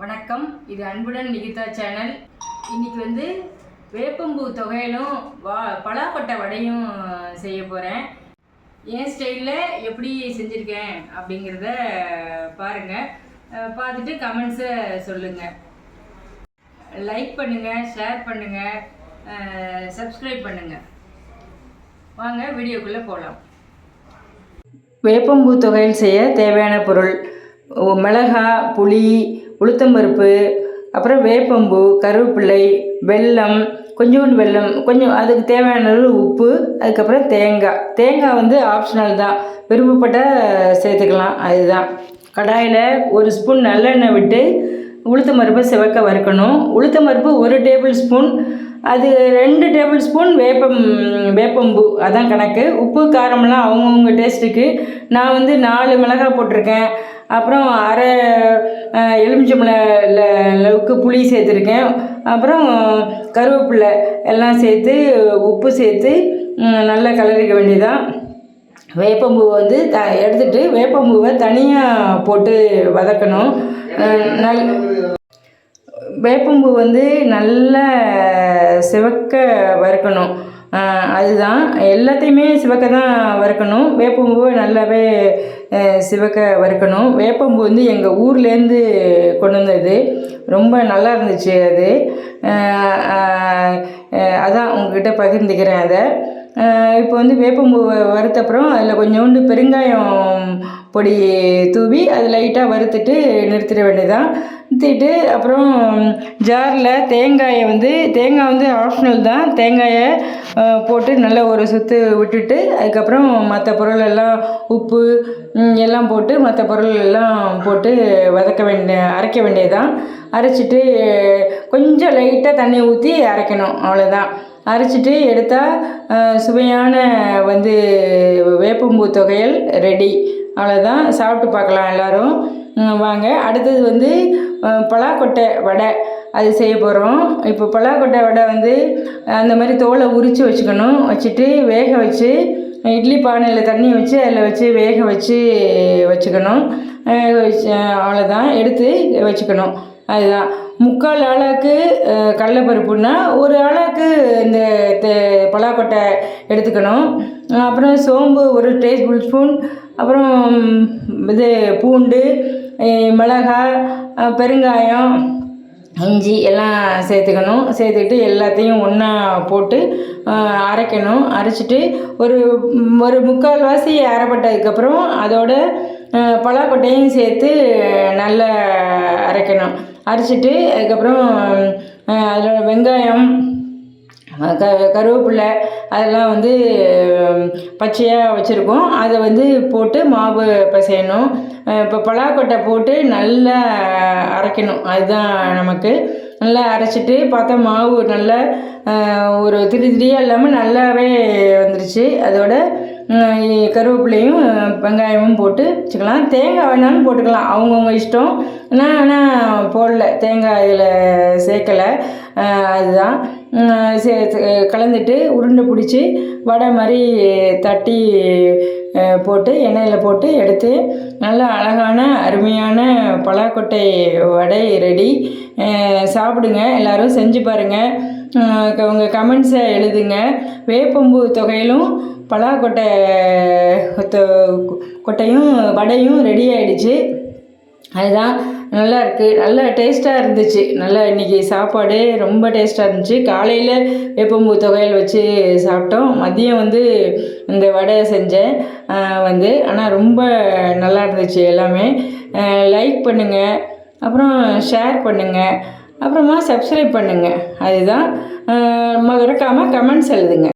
வணக்கம். இது அன்புடன் நிகிதா சேனல். இன்னைக்கு வந்து வேப்பம்பூ தொகையிலும் வா பலாப்பட்டை வடையும் செய்ய போகிறேன் என் ஸ்டைலில் எப்படி செஞ்சுருக்கேன் அப்படிங்கிறத பாருங்கள் பார்த்துட்டு கமெண்ட்ஸை சொல்லுங்கள் லைக் பண்ணுங்கள் ஷேர் பண்ணுங்கள் சப்ஸ்கிரைப் பண்ணுங்கள் வாங்க வீடியோக்குள்ளே போகலாம் வேப்பம்பூ தொகையில் செய்ய தேவையான பொருள் மிளகாய் மிளகா புளி உளுத்தம்பருப்பு அப்புறம் வேப்பம்பூ கருவேப்பிள்ளை வெல்லம் கொஞ்சோண்டு வெல்லம் கொஞ்சம் அதுக்கு தேவையான அளவு உப்பு அதுக்கப்புறம் தேங்காய். தேங்காய் வந்து ஆப்ஷனல் தான். விரும்பப்பட்ட சேர்த்துக்கலாம். அதுதான். கடாயில் ஒரு ஸ்பூன் நல்லெண்ணெய் விட்டு உளுத்த பருப்பை சிவக்க வறுக்கணும். உளுத்தம் பருப்பு ஒரு டேபிள் ஸ்பூன் அது ரெண்டு டேபிள் ஸ்பூன் வேப்பம் வேப்பம்பூ. அதான் கணக்கு. உப்பு காரமெல்லாம் அவங்கவுங்க டேஸ்ட்டுக்கு நான் வந்து நாலு மிளகாய் போட்டிருக்கேன். அப்புறம் அரை எலுமிச்சம்பழ அளவுக்கு புளி சேர்த்துருக்கேன். அப்புறம் கருவேப்பிலை எல்லாம் சேர்த்து உப்பு சேர்த்து நல்லா கலரிக்க வேண்டியதான் வேப்பம்பூ வந்து த எடுத்துட்டு வேப்பம்பூவை தனியாக போட்டு வதக்கணும். நல் வேப்பம்பூ வந்து நல்லா சிவக்க வறுக்கணும். அதுதான். எல்லாத்தையுமே சிவக்க தான் வறுக்கணும். வேப்பம்பூவை நல்லாவே சிவக்க வறுக்கணும். வேப்பம்பூ வந்து எங்கள் ஊர்லேருந்து கொண்டு வந்தது. ரொம்ப நல்லா இருந்துச்சு அது. அதான் உங்ககிட்ட பகிர்ந்துக்கிறேன் அதை. இப்போ வந்து வேப்பம்பூ வறுத்தப்புறம் அதில் கொஞ்சோண்டு பெருங்காயம் பொடி தூவி அது லைட்டாக வறுத்துட்டு நிறுத்திட வேண்டியதான் நிறுத்திட்டு அப்புறம் ஜாரில் தேங்காயை வந்து தேங்காய் வந்து ஆப்ஷனல் தான். தேங்காயை போட்டு நல்லா ஒரு சுற்று விட்டுட்டு அதுக்கப்புறம் மற்ற பொருள் எல்லாம் உப்பு எல்லாம் போட்டு மற்ற பொருள் எல்லாம் போட்டு வதக்க வேண்டிய அரைக்க வேண்டியதுதான். அரைச்சிட்டு கொஞ்சம் லைட்டாக தண்ணி ஊற்றி அரைக்கணும் அவ்வளோதான் அரைச்சிட்டு எடுத்தால் சுவையான வந்து வேப்பம்பூ தொகையல் ரெடி அவ்வளோதான் சாப்பிட்டு பார்க்கலாம் எல்லோரும். வாங்க. அடுத்தது வந்து பலாக்கொட்டை வடை அது செய்ய போகிறோம் இப்போ பலாக்கொட்டை வடை வந்து அந்த மாதிரி தோலை உரித்து வச்சுக்கணும். வச்சுட்டு வேக வச்சு இட்லி பானையில் தண்ணி வச்சு அதில் வச்சு வேக வச்சு வச்சுக்கணும். வேக வச்சு அவ்வளோதான் எடுத்து வச்சுக்கணும். அதுதான். முக்கால் ஆளாக்கு அஹ், கடலைப்பருப்புன்னா ஒரு ஆளாக்கு இந்த பலாக்கொட்டை எடுத்துக்கணும். அப்புறம் சோம்பு ஒரு டேபிள் ஸ்பூன். அப்புறம் இது பூண்டு மிளகாய் பெருங்காயம் இஞ்சி எல்லாம் சேர்த்துக்கணும். சேர்த்துக்கிட்டு எல்லாத்தையும் ஒன்றா போட்டு அரைக்கணும். அரைச்சிட்டு ஒரு ஒரு முக்கால்வாசி அரைப்பட்டதுக்கப்புறம் அதோட பலாக்கொட்டையும் சேர்த்து நல்லா அரைக்கணும். அரைச்சிட்டு அதுக்கப்புறம் அதில் வெங்காயம் க கருவேப்பிலை அதெல்லாம் வந்து பச்சையாக வச்சுருக்கோம். அதை வந்து போட்டு மாவு பிசையணும். இப்போ பலாக்கொட்டை போட்டு நல்லா அரைக்கணும். அதுதான் நமக்கு. நல்லா அரைச்சிட்டு பார்த்தா மாவு நல்லா ஒரு திரி திரியாக இல்லாமல் நல்லாவே வந்துருச்சு. அதோட கருவேப்பிலையும் வெங்காயமும் போட்டு வச்சுக்கலாம். தேங்காய் வேணாலும் போட்டுக்கலாம். அவங்கவுங்க இஷ்டம். நான் ஆனால் போடல. தேங்காய் இதில் சேர்க்கலை. அதுதான். சே கலந்துட்டு உருண்டை பிடிச்சி வடை மாதிரி தட்டி போட்டு எண்ணெயில் போட்டு எடுத்து நல்ல அழகான அருமையான பலாக்கொட்டை வடை ரெடி சாப்பிடுங்க. எல்லாரும் செஞ்சு பாருங்கள் உங்கள் கமெண்ட்ஸை எழுதுங்க. வேப்பம்பூ தொகையிலும் பலாக்கொட்டை தொ- கொட்டையும் வடையும் ரெடி ஆகிடுச்சு அதுதான் நல்லா இருக்குது நல்லா டேஸ்ட்டாக இருந்துச்சு. நல்லா இன்றைக்கி சாப்பாடு ரொம்ப டேஸ்ட்டாக இருந்துச்சு. காலையில் வேப்பம்பூ தொகையில் வச்சு சாப்பிட்டோம். மதியம் வந்து இந்த வடை செஞ்சேன். வந்து ஆனால் ரொம்ப நல்லா இருந்துச்சு எல்லாமே. லைக் பண்ணுங்கள் அப்புறம் ஷேர் பண்ணுங்கள் அப்புறமா சப்ஸ்கிரைப் பண்ணுங்கள் அதுதான் மறக்காமல் கமெண்ட்ஸ் எழுதுங்க